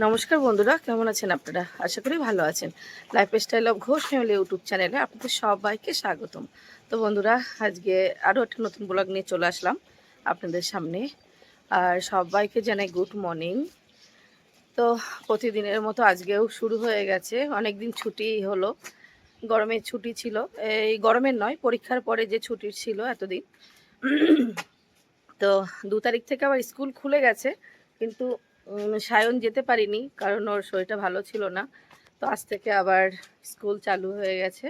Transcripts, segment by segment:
নমস্কার বন্ধুরা, কেমন আছেন আপনারা? আশা করি ভালো আছেন। Life style of Ghosh family YouTube চ্যানেলে আপনাদের সবাইকে স্বাগতম। তো বন্ধুরা, আজকে আরও একটা নতুন ব্লগ নিয়ে চলে আসলাম আপনাদের সামনে। আর সবাইকে জানাই গুড মর্নিং তো প্রতিদিনের মতো আজকেও শুরু হয়ে গেছে। অনেক দিন ছুটি হলো। গরমের ছুটি ছিল। এই গরমের নয়, পরীক্ষার পরে যে ছুটি ছিল এতদিন। তো দু তারিখ থেকে আবার স্কুল খুলে গেছে। কিন্তু সায়ন যেতে পারিনি, কারণ ওর শরীরটা ভালো ছিল না। তো আজ থেকে আবার স্কুল চালু হয়ে গেছে।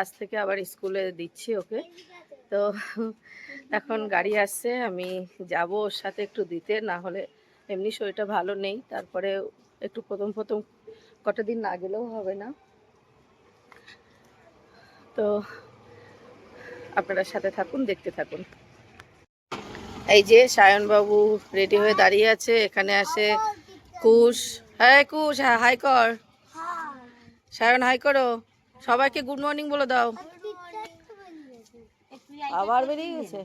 আজ থেকে আবার স্কুলে দিচ্ছি ওকে। তো এখন গাড়ি আসছে, আমি যাব ওর সাথে একটু দিতে, না হলে এমনি শরীরটা ভালো নেই। তারপরে একটু প্রথম প্রথম কটা দিন না গেলেও হবে না। তো আপনারা সাথে থাকুন, দেখতে থাকুন। এই যে সায়নবাবু রেডি হয়ে দাঁড়িয়ে আছে এখানে আসে কুশ। হ্যাঁ কুশ হ্যাঁ হাই কর। সায়ন হাই করো। সবাইকে গুড মর্নিং বলে দাও। আবার বেরিয়ে গেছে?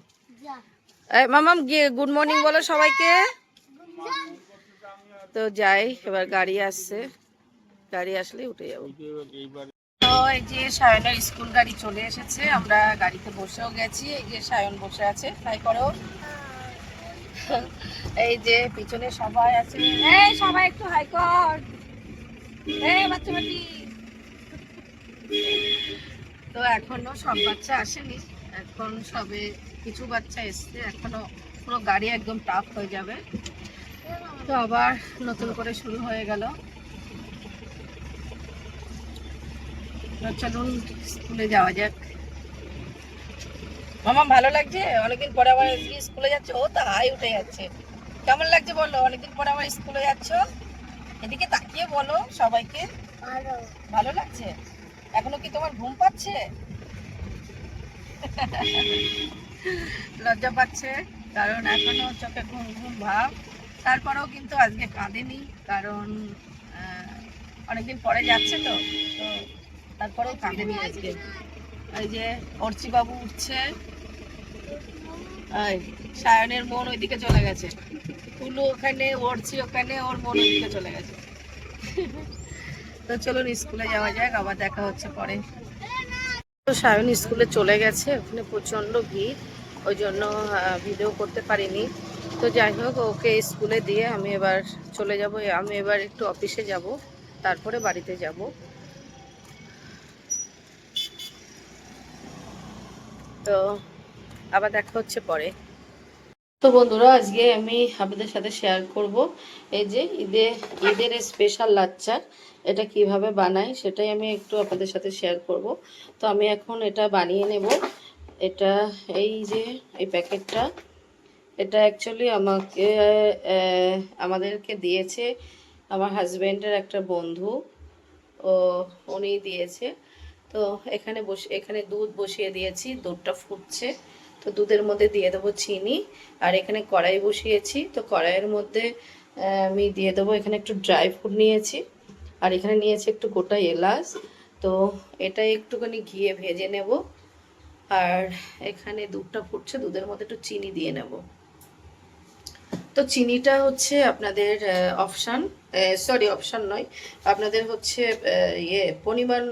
মামাম গিয়ে গুড মর্নিং বলো সবাইকে। তো যাই এবার গাড়ি আসছে। গাড়ি আসলে উঠে যাব। তো এই যে সায়নের স্কুল গাড়ি চলে এসেছে আমরা গাড়িতে বসেও গেছি। এই যে সায়ন বসে আছে হাই করো। এই যে পিছনে সবাই আছে। এই সবাই একটু হাই কর। এই বাচ্চা বাটি তো এখনও সব বাচ্চা আসেনি। এখন সবে কিছু বাচ্চা এসছে। এখনও পুরো গাড়ি একদম টাফ হয়ে যাবে। তো আবার নতুন করে শুরু হয়ে গেল। চলুন স্কুলে যাওয়া যাক। মামা ভালো লাগছে? অনেকদিন পরে আবার স্কুলে যাচ্ছে? ও তো হাই উঠে যাচ্ছে। কেমন লাগছে বলো? অনেকদিন পরে আবার স্কুলে যাচ্ছ? এদিকে তাকিয়ে বলো সবাইকে। ভালো। লাগছে? এখনও কি তোমার ঘুম পাচ্ছে? লজ্জা পাচ্ছে কারণ এখনও চোখে ঘুম ঘুম ভাব। তারপরেও কিন্তু আজকে কাঁদেনি কারণ অনেকদিন পরে যাচ্ছে তো তো তারপরেও কাঁদেনি আজকে। এই যে বাবু উঠছে। সায়নের মন ওইদিকে চলে গেছে। তুলু ওখানে, অর্চি ওখানে, ওর মন ওইদিকে চলে গেছে। তো চলুন, স্কুলে যাওয়া যাক, আবার দেখা হচ্ছে পরে। তো সায়ন স্কুলে চলে গেছে, ওখানে প্রচণ্ড ভিড়, ওই জন্য ভিডিও করতে পারিনি। তো যাই হোক, ওকে স্কুলে দিয়ে আমি এবার চলে যাব, আমি এবার একটু অফিসে যাব, তারপরে বাড়িতে যাব। তো আবার দেখা হচ্ছে পরে। তো বন্ধুরা, আজকে আমি আপনাদের সাথে শেয়ার করব এই যে ঈদে, ঈদের স্পেশাল লাচ্চা এটা কীভাবে বানাই সেটাই আমি একটু আপনাদের সাথে শেয়ার করব। তো আমি এখন এটা বানিয়ে নেব। এটা এই যে, এই প্যাকেটটা, এটা অ্যাকচুয়ালি আমাকে আমাদেরকে দিয়েছে আমার হাজব্যান্ডের একটা বন্ধু। ও, উনি দিয়েছে। তো এখানে বসে, এখানে দুধ বসিয়ে দিয়েছি, দুধটা ফুটছে। তো দুধের মধ্যে দিয়ে দেবো চিনি, আর এখানে কড়াই বসিয়েছি। তো কড়াইয়ের মধ্যে আমি দিয়ে দেবো এখানে একটু ড্রাই ফ্রুট নিয়েছি, আর এখানে নিয়েছি একটু গোটা এলাচ। তো এটা একটুখানি ঘিয়ে ভেজে নেব, আর এখানে দুধটা ফুটছে, দুধের মধ্যে একটু চিনি দিয়ে নেব। তো চিনিটা হচ্ছে আপনাদের অপশান সরি অপশান নয়। আপনাদের হচ্ছে ইয়ে পরিমাণ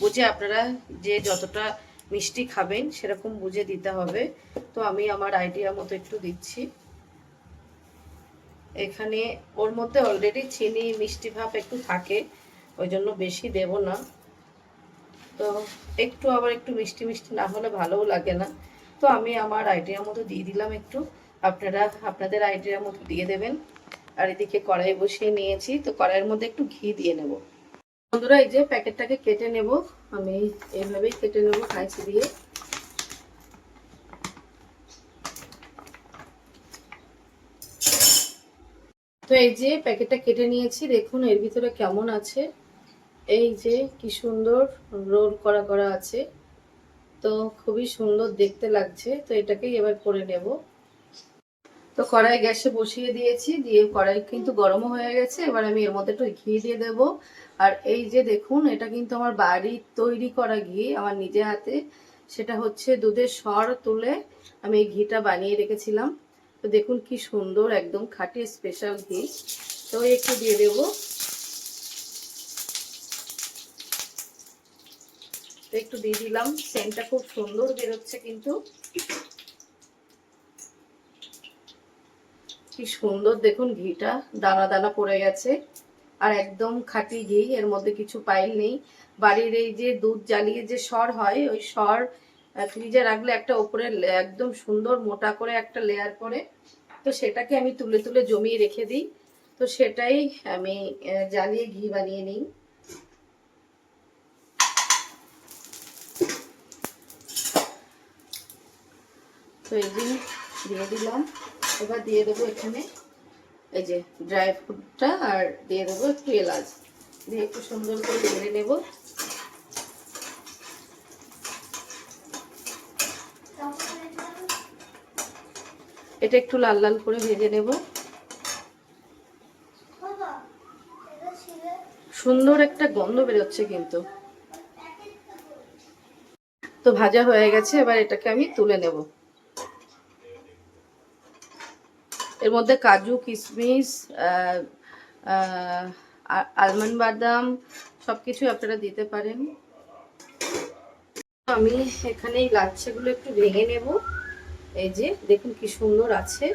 বুঝে আপনারা যে যতটা মিষ্টি খাবেন সেরকম বুঝে দিতে হবে। তো আমি আমার আইডিয়া মতো একটু দিচ্ছি। এখানে ওর মধ্যে অলরেডি চিনি, মিষ্টি ভাব একটু থাকে, ওই জন্য বেশি দেব না। তো একটু আবার একটু মিষ্টি মিষ্টি না হলে ভালোও লাগে না। তো আমি আমার আইডিয়া মতো দিয়ে দিলাম একটু। আপনারা আপনাদের আইডিয়া মতো দিয়ে দেবেন। আর এদিকে কড়াই বসিয়ে নিয়েছি, তো কড়াইয়ের মধ্যে একটু ঘি দিয়ে নেব। বন্ধুরা, এই যে প্যাকেটটাকে কেটে নেব। আমি এইভাবেই কেটে নেব কাঁচি দিয়ে। তো এই যে প্যাকেটটা কেটে নিয়েছি, দেখুন এর ভিতরে কেমন আছে। এই যে কি সুন্দর রোল করা করা আছে। তো খুবই সুন্দর দেখতে লাগছে। তো এটাকেই এবার করে নেব। তো কড়াই গ্যাসে বসিয়ে দিয়েছি, দিয়ে কড়াই কিন্তু গরমও হয়ে গেছে, এবার আমি এর মধ্যে একটু ঘি দিয়ে দেব। আর এই যে দেখুন, এটা কিন্তু আমার বাড়ির তৈরি করা ঘি, আমার নিজে হাতে। সেটা হচ্ছে দুধের সর তুলে আমি এই ঘিটা বানিয়ে রেখেছিলাম। তো দেখুন কি সুন্দর, একদম খাঁটি স্পেশাল ঘি। তো একটু দিয়ে দেব। একটু দিয়ে দিলাম সেন্টটা খুব সুন্দর বেরোচ্ছে কিন্তু। কি সুন্দর দেখুন ঘিটা, দানা দানা পড়ে গেছে। আর একদম খাঁটি ঘি, এর মধ্যে কিছু পাইল নেই। বাড়ির এই যে দুধ জ্বালিয়ে যে সর হয়, ওই সর ফ্রিজে রাখলে একটা ওপরে একদম সুন্দর মোটা করে একটা লেয়ার করে তো সেটাকে আমি তুলে তুলে জমিয়ে রেখে দিই। তো সেটাই আমি জ্বালিয়ে ঘি বানিয়ে নিই। তো এই যে দিয়ে দিলাম। এবার দিয়ে দেবো এখানে এই যে ড্রাই ফ্রুটটা, আর দিয়ে দেবো একটু এলাচ। দিয়ে একটু সুন্দর করে নেড়ে নেব। এটা একটু লাল লাল করে ভেজে নেব। সুন্দর একটা গন্ধ বেরোচ্ছে কিন্তু। তো ভাজা হয়ে গেছে, এবার এটাকে আমি তুলে নেব। এর মধ্যে কাজু কিশমিশ আলমন্ড বাদাম সব কিছু আপনারা দিতে পারেন। আমি এখানে এই লাচ্ছেগুলো একটু ভেঙে নেব। এই যে দেখুন কি সুন্দর আছে।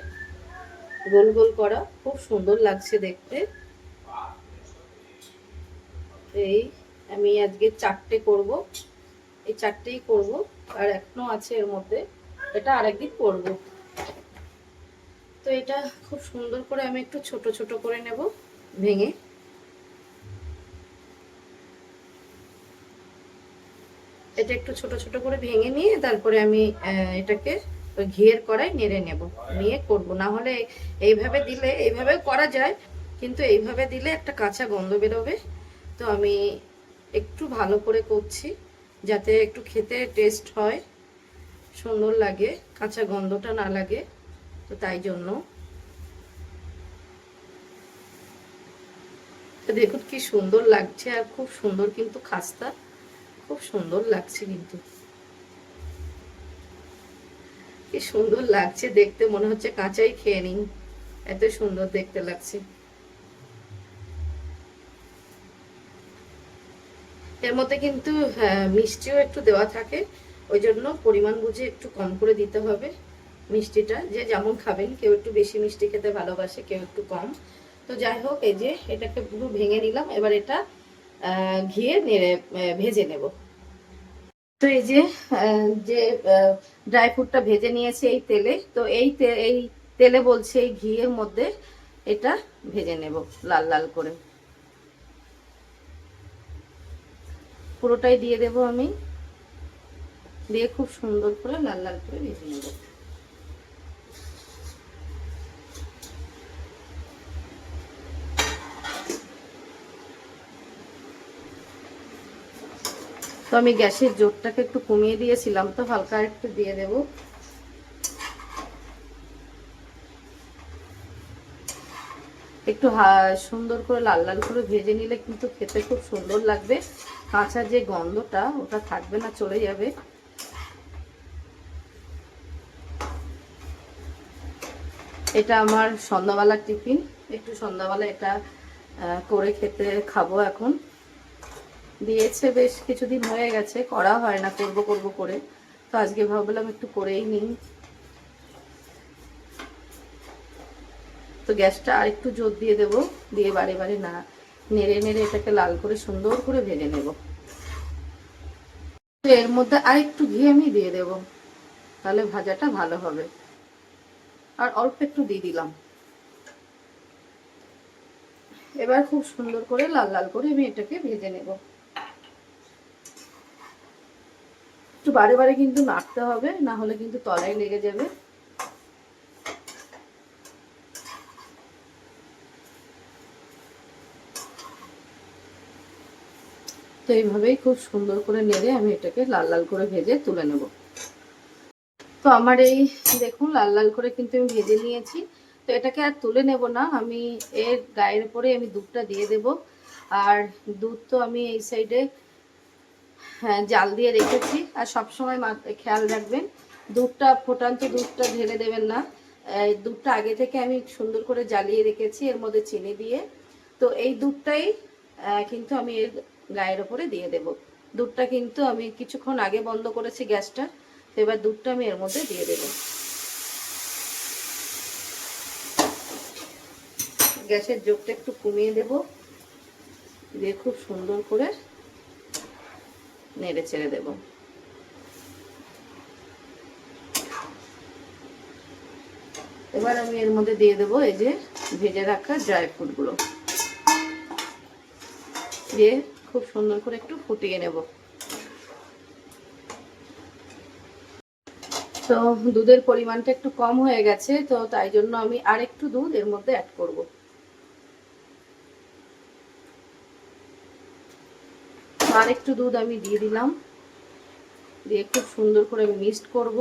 গোল গোল করা, খুব সুন্দর লাগছে দেখতে। এই আমি আজকে চারটে করব। এই চারটেই করব। আর এখনও আছে এর মধ্যে। এটা আরেকদিন করব। তো এটা খুব সুন্দর করে আমি একটু ছোট ছোট করে নেব। ভেঙে? এটা একটু ছোট ছোট করে ভেঙে নিয়ে তারপরে আমি এটাকে ঘিয়ের কড়াই নেড়ে নেব। নিয়ে করব। না হলে এইভাবে দিলে এইভাবে করা যায় কিন্তু এইভাবে দিলে একটা কাঁচা গন্ধ বেরোবে। তো আমি একটু ভালো করে করছি যাতে একটু খেতে টেস্ট হয় সুন্দর লাগে কাঁচা গন্ধটা না লাগে। তো তাই জন্য। দেখুন কি সুন্দর লাগছে আর খুব সুন্দর কিন্তু খাস্তা। খুব সুন্দর লাগছে কিন্তু। কি সুন্দর লাগছে দেখতে মনে হচ্ছে কাঁচাই খেয়ে নিন। এত সুন্দর দেখতে লাগছে। এর মধ্যে কিন্তু হ্যাঁ, মিষ্টিও একটু দেওয়া থাকে। ওই জন্য পরিমাণ বুঝে একটু কম করে দিতে হবে। মিষ্টিটা, যে যেমন খাবেন, কেউ একটু বেশি মিষ্টি খেতে ভালোবাসে, কেউ একটু কম। তো যাই হোক, এই যে এটাকে পুরো ভেঙে নিলাম, এবার এটা ঘিয়ে নেড়ে ভেজে নেব। তো এই যে যে ড্রাই ফ্রুটটা ভেজে নিয়েছে এই তেলে, তো এই এই তেলে বলছে এই ঘিয়ের মধ্যে এটা ভেজে নেব, লাল লাল করে। পুরোটাই দিয়ে দেব আমি, দিয়ে খুব সুন্দর করে লাল লাল করে ভেজে নেব। তো আমি গ্যাসের জোরটাকে একটু কমিয়ে দিয়েছিলাম, তো হালকা একটু দিয়ে দেব। একটু সুন্দর করে লাল লাল করে ভেজে নিলে কিন্তু খেতে খুব সুন্দর লাগবে। কাঁচা যে গন্ধটা, ওটা থাকবে না, চলে যাবে। এটা আমার সন্ধ্যাবেলার টিফিন। একটু সন্ধ্যাবেলা এটা করে খেতে খাব এখন। দিয়েছে, বেশ কিছুদিন হয়ে গেছে, করা হয় না, করব করব করে। তো আজকে ভাবলাম একটু করেই নিই। তো গ্যাসটা আর একটু জোর দিয়ে দেব, দিয়ে বারে বারে না, নেড়ে নেড়ে এটাকে লাল করে সুন্দর করে ভেজে নেব। তো এর মধ্যে আর একটু ঘি আমি দিয়ে দেব, তাহলে ভাজাটা ভালো হবে। আর অল্প একটু দিয়ে দিলাম। এবার খুব সুন্দর করে লাল লাল করে আমি এটাকে ভেজে নেব। একটু বারে বারে কিন্তু নাড়তে হবে, না হলে কিন্তু তলায় লেগে যাবে। তো এইভাবেই খুব সুন্দর করে নেড়ে আমি এটাকে লাল লাল করে ভেজে তুলে নেব। তো আমার এই দেখুন, লাল লাল করে কিন্তু আমি ভেজে নিয়েছি। তো এটাকে আর তুলে নেব না, আমি এর গায়ের উপরে আমি দুধটা দিয়ে দেব। আর দুধ তো আমি এই সাইডে হ্যাঁ জাল দিয়ে রেখেছি। আর সবসময় খেয়াল রাখবেন, দুধটা, ফোটান্ত দুধটা ঢেলে দেবেন না। দুধটা আগে থেকে আমি সুন্দর করে জ্বালিয়ে রেখেছি, এর মধ্যে চিনি দিয়ে। তো এই দুধটাই কিন্তু আমি এর গায়ের ওপরে দিয়ে দেব। দুধটা কিন্তু আমি কিছুক্ষণ আগে বন্ধ করেছি গ্যাসটা, তো এবার দুধটা আমি এর মধ্যে দিয়ে দেবো। গ্যাসের জোকটা একটু কমিয়ে দেব। দিয়ে খুব সুন্দর করে নেড়ে ছেড়ে দেব এবার আমি এর মধ্যে দিয়ে দেবো এই যে ভেজে রাখা ড্রাই ফ্রুটগুলো দিয়ে খুব সুন্দর করে একটু ফুটিয়ে নেব। তো দুধের পরিমাণটা একটু কম হয়ে গেছে, তো তাই জন্য আমি আর একটু দুধ এর মধ্যে অ্যাড করব। আর একটু দুধ আমি দিয়ে দিলাম। দিয়ে খুব সুন্দর করে মিক্সড করব।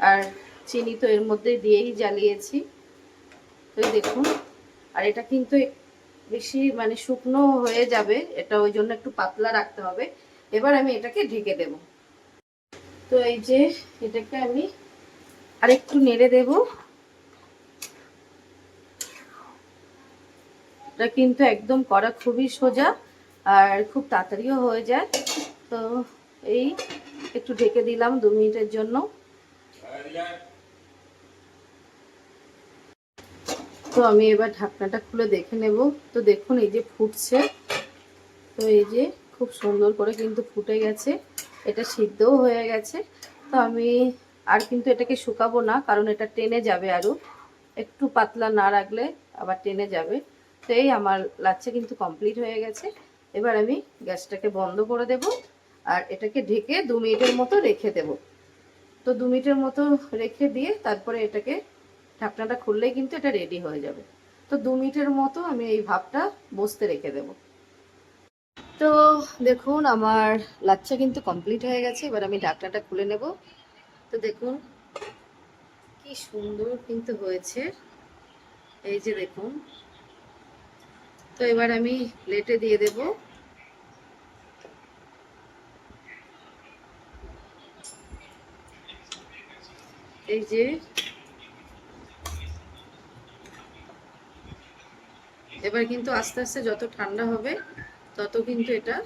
আর চিনি তো এর মধ্যে দিয়েই জ্বালিয়েছি। তো দেখুন, আর এটা কিন্তু বেশি মানে শুকনো হয়ে যাবে, এটা ওই জন্য একটু পাতলা রাখতে হবে। এবার আমি এটাকে ঢেকে দেব। তো এই যে এটাকে আমি আর একটু নেড়ে দেব। এটা কিন্তু একদম করা খুবই সোজা। আর খুব তাড়াতাড়িও হয়ে যায়। তো এই একটু ঢেকে দিলাম দু মিনিটের জন্য। তো আমি এবার ঢাকনাটা খুলে দেখে নেব। তো দেখুন, এই যে ফুটছে। তো এই যে খুব সুন্দর করে কিন্তু ফুটে গেছে। এটা সিদ্ধও হয়ে গেছে। তো আমি আর কিন্তু এটাকে শুকাবো না, কারণ এটা টেনে যাবে আরও একটু পাতলা না রাখলে আবার টেনে যাবে। তো এই আমার লাচ্ছা কিন্তু কমপ্লিট হয়ে গেছে। এবার আমি গ্যাসটাকে বন্ধ করে দেব আর এটাকে ঢেকে দু মিনিটের মতো রেখে দেব। তো দু মিনিটের মতো রেখে দিয়ে তারপরে এটাকে ঢাকনাটা খুললেই কিন্তু এটা রেডি হয়ে যাবে। তো দু মিনিটের মতো আমি এই ভাবটা বসতে রেখে দেব। তো দেখুন, আমার লাচ্ছা কিন্তু কমপ্লিট হয়ে গেছে। এবার আমি ঢাকনাটা খুলে নেব। তো দেখুন, কি সুন্দর কিন্তু হয়েছে। এই যে দেখুন তো এবার আমি প্লেটে দিয়ে দেব। এই যে এবার কিন্তু আস্তে আস্তে যত ঠান্ডা হবে, তত কিন্তু এটা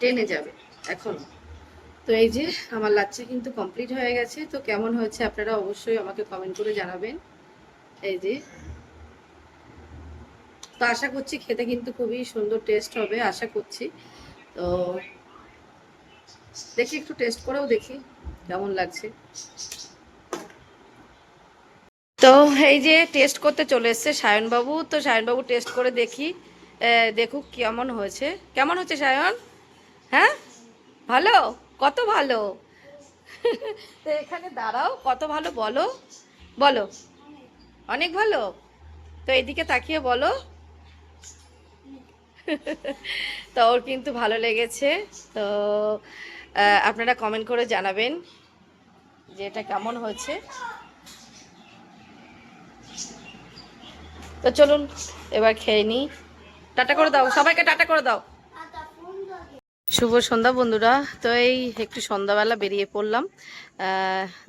টেনে যাবে এখন। তো এই যে আমার লাচ্ছা কিন্তু কমপ্লিট হয়ে গেছে। তো কেমন হয়েছে আপনারা অবশ্যই আমাকে কমেন্ট করে জানাবেন। এই যে তো আশা করছি খেতে কিন্তু খুবই সুন্দর টেস্ট হবে, আশা করছি। তো দেখি একটু টেস্ট করেও দেখি কেমন লাগছে। তো এই যে টেস্ট করতে চলে এসছে সায়নবাবু, তো সায়নবাবু টেস্ট করে দেখি দেখুক কেমন হয়েছে। কেমন হচ্ছে সায়ন? হ্যাঁ? ভালো? কত ভালো? তো এখানে দাঁড়াও, কত ভালো বলো। বলো। অনেক ভালো? তো এদিকে তাকিয়ে বলো। তো ওর কিন্তু ভালো লেগেছে। তো আপনারা কমেন্ট করে জানাবেন যে এটা কেমন হয়েছে। তো চলুন, এবার খেয়ে নিই। টাটা করে দাও, সবাইকে টাটা করে দাও। শুভ সন্ধ্যা বন্ধুরা। তো এই একটু সন্ধ্যাবেলা বেরিয়ে পড়লাম।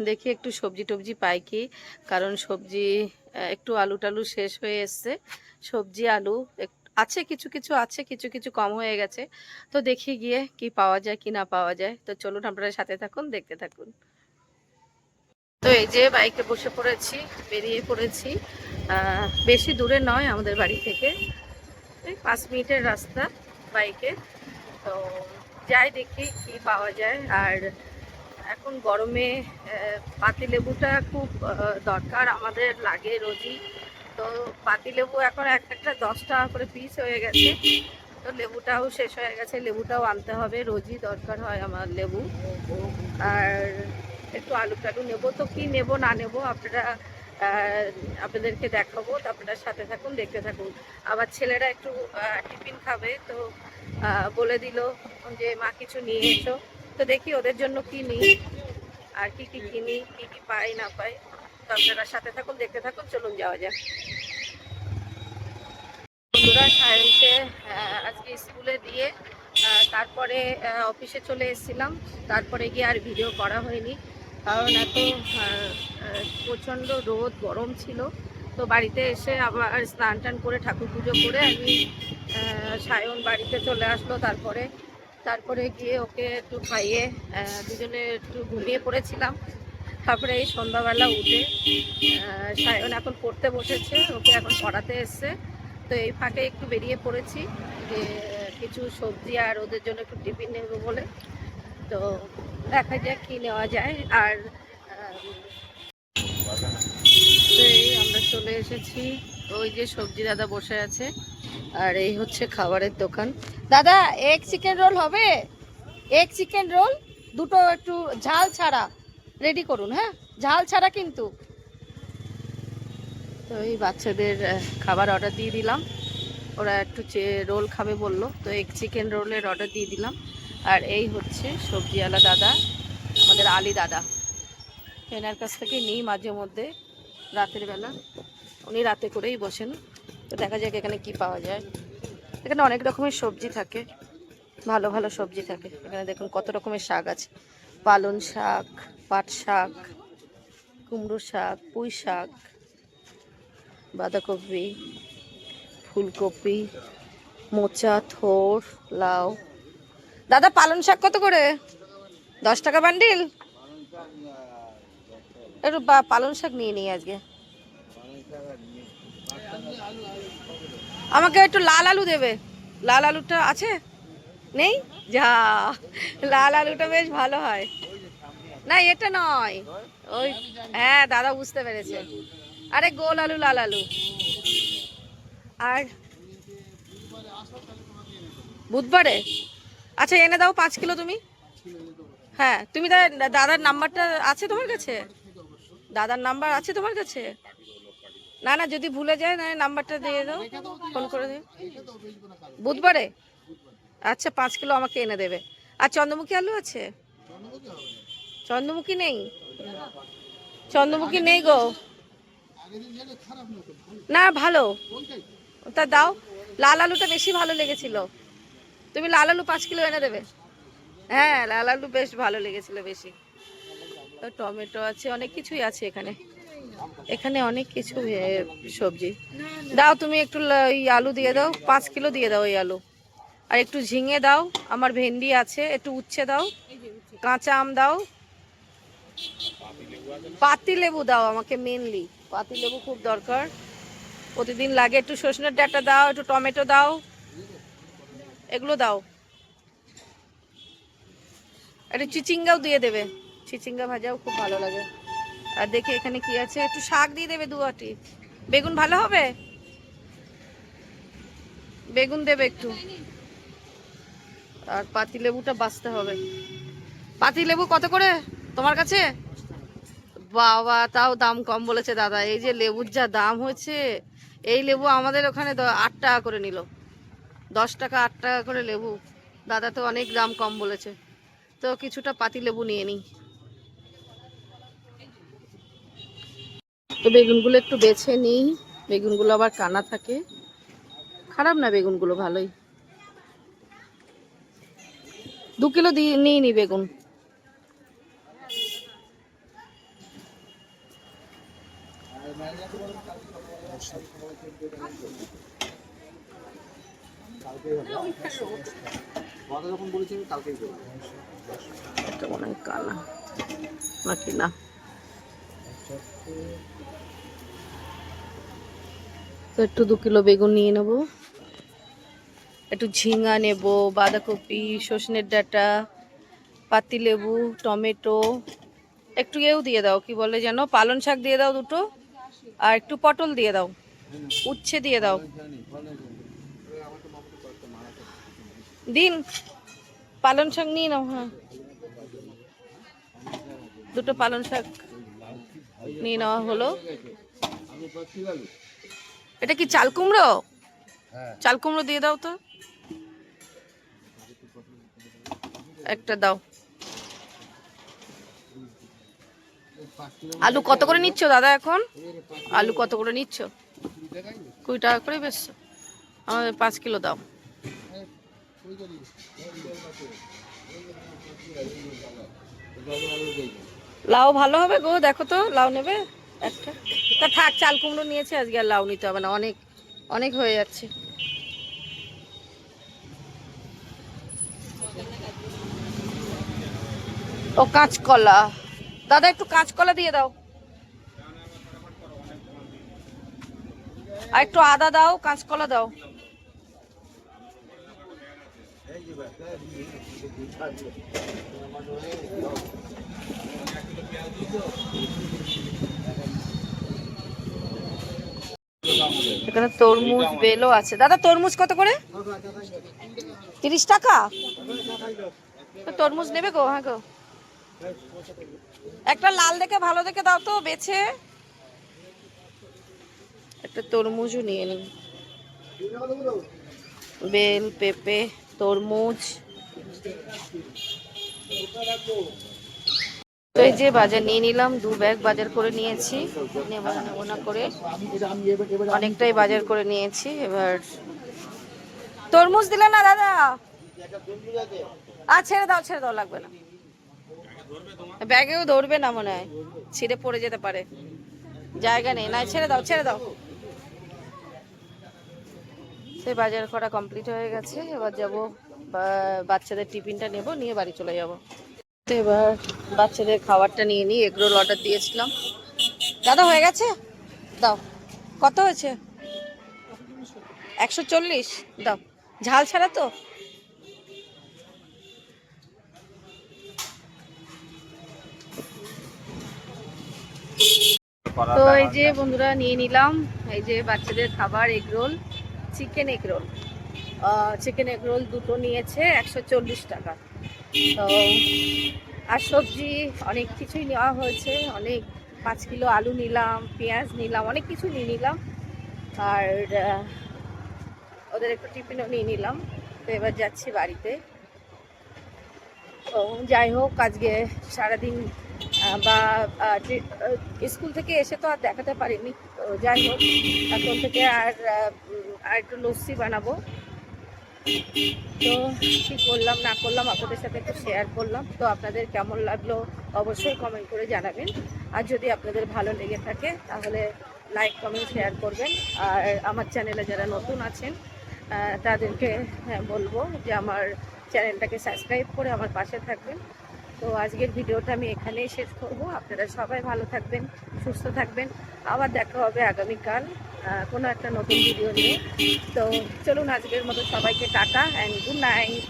দেখি একটু সবজি টবজি পাই কি, কারণ সবজি একটু আলু টালু শেষ হয়ে এসছে। সবজি, আলু আছে, কিছু কিছু আছে, কিছু কিছু কম হয়ে গেছে। তো দেখি গিয়ে কি পাওয়া যায়, কি না পাওয়া যায়। তো চলুন আপনারা সাথে থাকুন, দেখতে থাকুন। তো এই যে বাইকে বসে পড়েছি, বেরিয়ে পড়েছি। বেশি দূরে নয় আমাদের বাড়ি থেকে। পাঁচ মিনিটের রাস্তা বাইকে। তো যাই দেখি কি পাওয়া যায়। আর এখন গরমে পাতিলেবুটা খুব দরকার আমাদের লাগে রোজই। তো পাতিলেবু এখন এক একটা দশ টাকা করে পিস হয়ে গেছে। তো লেবুটাও শেষ হয়ে গেছে, লেবুটাও আনতে হবে, রোজই দরকার হয় আমার লেবু। আর একটু আলু টালু নেব তো কি নেব, না নেব আপনারা আপনাদেরকে দেখাবো, তো আপনারা সাথে থাকুন, দেখতে থাকুন। আবার ছেলেরা একটু টিফিন খাবে তো বলে দিল যে, মা, কিছু নিয়ে এসো। তো দেখি ওদের জন্য কি নিই, আর কি কি কিনি, কি কি পাই, না পাই। তো আপনারা সাথে থাকুন, দেখতে থাকুন, চলুন যাওয়া যাক। বন্ধুরা, সায়নকে আজকে স্কুলে দিয়ে তারপরে অফিসে চলে এসেছিলাম। তারপরে গিয়ে আর ভিডিও করা হয়নি। কারণ এত প্রচণ্ড রোদ, গরম ছিল। তো বাড়িতে এসে আবার স্নান টান করে ঠাকুর পুজো করে আমি সায়ন বাড়িতে চলে আসলো তারপরে। তারপরে গিয়ে ওকে একটু খাইয়ে দুজনে একটু ঘুমিয়ে পড়েছিলাম। তারপরে এই সন্ধ্যাবেলা উঠে সায়ন এখন পড়তে বসেছে, ওকে এখন পড়াতে এসছে। তো এই ফাঁকে একটু বেরিয়ে পড়েছি, যে কিছু সবজি আর ওদের জন্য একটু টিফিন নেব বলে। তো দেখা যাক কি নেওয়া যায়। আর আমরা চলে এসেছি। ওই যে সবজি দাদা বসে আছে, আর এই হচ্ছে খাবারের দোকান। দাদা এক চিকেন রোল হবে? এক চিকেন রোল দুটো একটু ঝাল ছাড়া। রেডি করুন হ্যাঁ? ঝাল ছাড়া কিন্তু। তো এই বাচ্চাদের খাবার অর্ডার দিয়ে দিলাম। ওরা একটু রোল খাবে বলল, তো এক চিকেন রোলের অর্ডার দিয়ে দিলাম। আর এই হচ্ছে সবজিওয়ালা দাদা, আমাদের আলী দাদা। এনার কাছ থেকে নিই মাঝে মধ্যে, রাতের বেলা। উনি রাতে করেই বসেন। তো দেখা যাক এখানে কি পাওয়া যায়। এখানে অনেক রকমের সবজি থাকে, ভালো ভালো সবজি থাকে। এখানে দেখুন কত রকমের শাক আছে। পালন শাক, পাট শাক, কুমড়ো শাক, পুঁই শাক, বাঁধাকপি, ফুলকপি, মোচা, থোর, লাউ। দাদা, পালন শাক কত করে? দশ টাকা বান্ডিল? একটু পালন শাক নিয়ে নিই আজকে। আমাকে একটু লাল আলু দেবে। লাল আলুটা আছে? নেই? যা, লাল আলুটা বেশ ভালো হয়। না, এটা নয়। ওই হ্যাঁ দাদা বুঝতে পেরেছে। আরে, গোল আলু, লাল আলু। আর বুধবারে? আচ্ছা এনে দাও পাঁচ কিলো তুমি। হ্যাঁ তুমি দাদার নাম্বারটা আছে তোমার কাছে? দাদার নাম্বার আছে তোমার কাছে? না না, যদি ভুলে যায় নাম্বারটা দিয়ে দাও। ফোন করে দিও বুধবারে? আচ্ছা পাঁচ কিলো আমাকে এনে দেবে। আর চন্দ্রমুখী আলু আছে? চন্দ্রমুখী নেই? চন্দ্রমুখী নেই গো। না, ভালো। তা দাও। লাল আলুটা বেশি ভালো লেগেছিল। তুমি লাল আলু পাঁচ কিলো এনে দেবে। হ্যাঁ লাল আলু বেশ ভালো লেগেছিল বেশি। টমেটো আছে, অনেক কিছুই আছে এখানে। এখানে অনেক কিছু সবজি। দাও, তুমি একটু ওই আলু দিয়ে দাও। পাঁচ কিলো দিয়ে দাও ওই আলু। আর একটু ঝিঙে দাও, আমার ভেন্ডি আছে, একটু উচ্ছে দাও, কাঁচা আম দাও। পাতি লেবু দাও আমাকে মেনলি পাতি লেবু খুব দরকার। প্রতিদিন লাগে একটু সজনের ডাটা দাও, একটু টমেটো দাও, এগুলো দাও। একটু চিচিঙ্গাও দিয়ে দেবে, চিচিঙ্গা ভাজাও খুব ভালো লাগে। আর দেখি এখানে কি আছে, একটু শাক দিয়ে দেবে দু আটি। বেগুন ভালো হবে? বেগুন দেবে একটু। আর পাতি লেবুটা বাঁচতে হবে। পাতি লেবু কত করে তোমার কাছে? বাবা, তাও দাম কম বলেছে দাদা। এই যে লেবুর যা দাম হয়েছে, এই লেবু আমাদের ওখানে আট টাকা করে নিল। দশ টাকা, আট টাকা করে লেবু। দাদা তো অনেক দাম কম বলেছে। তো কিছুটা পাতি লেবু নিয়ে নিই। তো বেগুনগুলো একটু বেছে নিই। বেগুনগুলো আবার কানা থাকে। খারাপ না বেগুনগুলো, ভালোই। দু কিলো দিয়ে নিয়ে নি বেগুন। এটা মনে হয় নাকি না? তো একটু দু কিলো বেগুন নিয়ে নেব। একটু ঝিঙা নেব, বাঁধাকপি সজনের ডাঁটা পাতিলেবু টমেটো, একটু এও দিয়ে দাও, কি বলে যেন, পালন শাক দিয়ে দাও দুটো, আর একটু পটল দিয়ে দাও, উচ্ছে দিয়ে দাও। দিন, পালন শাক নিয়ে নাও হ্যাঁ। দুটো পালন শাক নিয়ে নেওয়া হলো। এটা কি চাল কুমড়ো? চাল কুমড়ো দিয়ে দাও তো। একটা দাও। আলু কত করে নিচ্ছ দাদা এখন? আলু কত করে নিচ্ছ? কুড়ি টাকা করে বেচছো। আমাদের পাঁচ কিলো দাও। লাউ ভালো হবে গো, দেখো তো, লাউ নেবে? একটা। তা থাক, চাল কুমড়ো নিয়েছে আজকে, আর লাউ নিতে হবে না, অনেক। অনেক হয়ে যাচ্ছে। ও কাঁচকলা। দাদা, একটু কাঁচকলা দিয়ে দাও। আর একটু আদা দাও, কাঁচকলা দাও। এখানে তরমুজ বেলও আছে। দাদা, তরমুজ কত করে? তিরিশ টাকা? তরমুজ নেবে গো হ্যাঁ গো। একটা লাল দেখে ভালো দেখে দাও তো, বেছে। একটা তরমুজও নিয়ে নিন। বেল, পেঁপে, তরমুজ। এই যে বাজার নিয়ে নিলাম, দু ব্যাগ বাজার করে নিয়েছি। করে। অনেকটাই বাজার করে নিয়েছি, এবার তরমুজ দিলে না দাদা? আর ছেড়ে দাও ছেড়ে দাও, লাগবে না। ব্যাগেও ধরবে না মনে হয়, ছিঁড়ে পড়ে যেতে পারে। জায়গা নেই, না, ছেড়ে দাও ছেড়ে দাও। সেই বাজার করা কমপ্লিট হয়ে গেছে, এবার যাব বাচ্চাদের টিফিনটা নেব, নিয়ে বাড়ি চলে যাব। তো এবার বাচ্চাদের খাবারটা নিয়ে নিই এগরোল অর্ডার দিয়েছিলাম। দাদা হয়ে গেছে? দাও। কত হয়েছে? একশো চল্লিশ? দাও। ঝাল ছাড়া তো? তো এই যে বন্ধুরা নিয়ে নিলাম। এই যে বাচ্চাদের খাবার egg roll chicken egg roll chicken egg roll দুটো নিয়েছে একশো চল্লিশ টাকা। তো, আর সবজি অনেক কিছুই নেওয়া হয়েছে। অনেক পাঁচ কিলো আলু নিলাম, পেঁয়াজ নিলাম, অনেক কিছু নিয়ে নিলাম। আর ওদের একটু টিফিনও নিয়ে নিলাম। তো এবার যাচ্ছি বাড়িতে। তো যাই হোক, আজকে সারাদিন বা স্কুল থেকে এসে তো আর দেখাতে পারিনি। যাই হোক, এখন থেকে আর আর একটু লস্যি বানাবো। তো কি করলাম না করলাম আপনাদের সাথে একটু শেয়ার করলাম। তো আপনাদের কেমন লাগল অবশ্যই কমেন্ট করে জানাবেন। আর যদি আপনাদের ভালো লেগে থাকে তাহলে লাইক কমেন্ট শেয়ার করবেন। আর আমার চ্যানেলে যারা নতুন আছেন তাদেরকে হ্যাঁ, বলব যে আমার চ্যানেলটাকে সাবস্ক্রাইব করে আমার পাশে থাকবেন। তো আজকের ভিডিওটা আমি এখানেই শেষ করব। আপনারা সবাই ভালো থাকবেন সুস্থ থাকবেন। আবার দেখা হবে আগামীকাল। কোনো একটা নতুন ভিডিও নিয়ে। তো চলুন আজকের মতো সবাইকে টাটা অ্যান্ড গুড নাইট